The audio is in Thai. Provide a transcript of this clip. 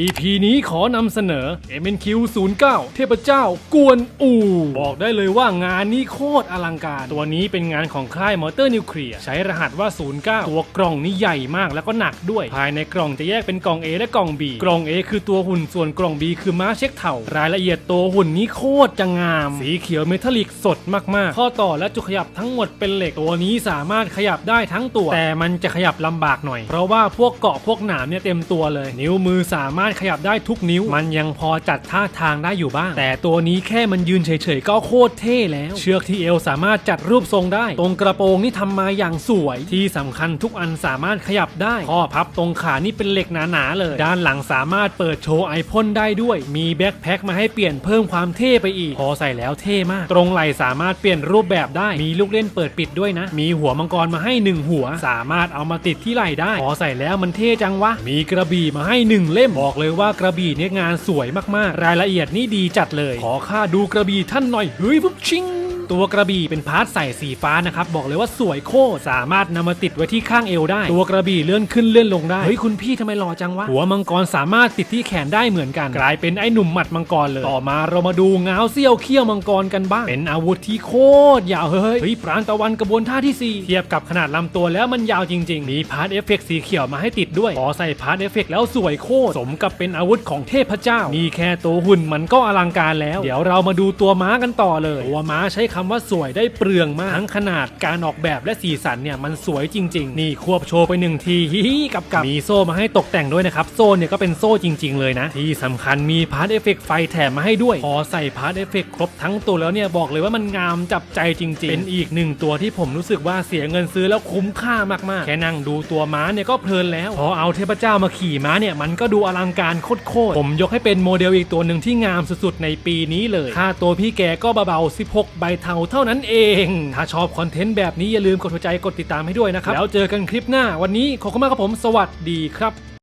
EP นี้ขอนำเสนอ MNQ 09 เทพเจ้ากวนอูบอกได้เลยว่างานนี้โคตรอลังการ ตัวนี้เป็นงานของค่ายมอเตอร์นิวเคลียร์ใช้รหัสว่า 09 ตัวกล่องนี่ใหญ่มากแล้วก็หนักด้วย ภายในกล่องจะแยกเป็นกล่อง A และกล่อง B กล่อง A คือตัวหุ่นส่วนกล่อง B คือม้าเช็คเถ่ารายละเอียดตัวหุ่นนี้โคตรจะงาม สีเขียวเมทัลลิกสดมากๆ ข้อต่อและจุดขยับทั้งหมดเป็นเหล็กตัวนี้สามารถขยับได้ทั้งตัว แต่มันจะขยับลำบากหน่อย เพราะว่าพวกเกาะพวกหนามเนี่ยเต็มตัวเลย นิ้วมือสามารถารถขยับได้ทุกนิ้ว มันยังพอจัดท่าทางได้อยู่บ้าง แต่ตัวนี้แค่มันยืนเฉยๆก็โคตรเท่แล้ว เชือกที่เอวสามารถจัดรูปทรงได้ ตรงกระโปรงนี่ทำมาอย่างสวย ที่สำคัญทุกอันสามารถขยับได้ข้อพับตรงขานี่เป็นเหล็กหนาๆเลย ด้านหลังสามารถเปิดโชว์ไอพ่นได้ด้วย มีแบ็คแพ็คมาให้เปลี่ยนเพิ่มความเท่ไปอีก พอใส่แล้วเท่มาก ตรงไหล่สามารถเปลี่ยนรูปแบบได้ มีลูกเล่นเปิดปิดด้วยนะ มีหัวมังกรมาให้หนึ่งหัว สามารถเอามาติดที่ไหล่ได้ พอใส่แล้วมันเท่จังวะ มีกระบี่มาให้หนึ่งเล่มบอกอกเลยว่ากระบี่เนี่ยงานสวยมากๆ รายละเอียดนี่ดีจัดเลย ขอค่าดูกระบี่ท่านหน่อยเฮ้ยปุ๊บชิง ตัวกระบี่เป็นพาร์ทใส่สีฟ้านะครับ บอกเลยว่าสวยโคตรสามารถนำมาติดไว้ที่ข้างเอวได้ ตัวกระบี่เลื่อนขึ้นเลื่อนลงได้ เฮ้ยคุณพี่ทำไมหล่อจังวะ หัวมังกรสามารถติดที่แขนได้เหมือนกัน กลายเป็นไอ้หนุ่มหมัดมังกรเลย ต่อมาเรามาดูง้าวเซี่ยวเขี้ยวมังกรกันบ้าง เป็นอาวุธที่โคตรยาวเฮ้ยเฮ้ยปราณตะวันกระบวนท่าที่สี่เทียบกับขนาดลำตัวแล้วมันยาวจริง ๆ มีพาร์ทเอฟเฟกต์สีเขียวมาให้ติดด้วยพอใส่พาร์ทเอฟเฟกต์แล้วสวยโคตรสมกับเป็นอาวุธของเทพเจ้า มีแค่ตัวหุ่นมันก็อลังการแล้ว เดี๋ยวเรามาดูตัวม้ากันต่อเลย ตัวม้าใช้คำว่าสวยได้เปลืองมากทั้งขนาดการออกแบบและสีสันเนี่ยมันสวยจริง ๆ นี่ควบโชว์ไปหนึ่งทีฮิฮิกับกับมีโซ่มาให้ตกแต่งด้วยนะครับ โซ่เนี่ยก็เป็นโซ่จริง ๆ เลยนะ ที่สำคัญมีพาร์ทเอฟเฟกต์ไฟแถมมาให้ด้วย พอใส่พาร์ทเอฟเฟกต์ครบทั้งตัวแล้วเนี่ยบอกเลยว่ามันงามจับใจจริง ๆ เป็นอีกหนึ่งตัวที่ผมรู้สึกว่าเสียเงินซื้อแล้วคุ้มค่ามากๆ แค่นั่งดูตัวม้าเนี่ยก็เพลินแล้ว พอเอาเทพเจ้ามาขี่ม้าเนี่ยมันก็ดูอลังการโคตรๆผมยกให้เป็นโมเดลอีกตัวหนึ่งที่งามสุดๆในปีนี้เลยค่าตัวพี่แกก็เบาๆ16ใบเทาเท่านั้นเอง ถ้าชอบคอนเทนต์แบบนี้อย่าลืมกดหัวใจกดติดตามให้ด้วยนะครับ แล้วเจอกันคลิปหน้าวันนี้ขอบคุณมากครับผมสวัสดีครับ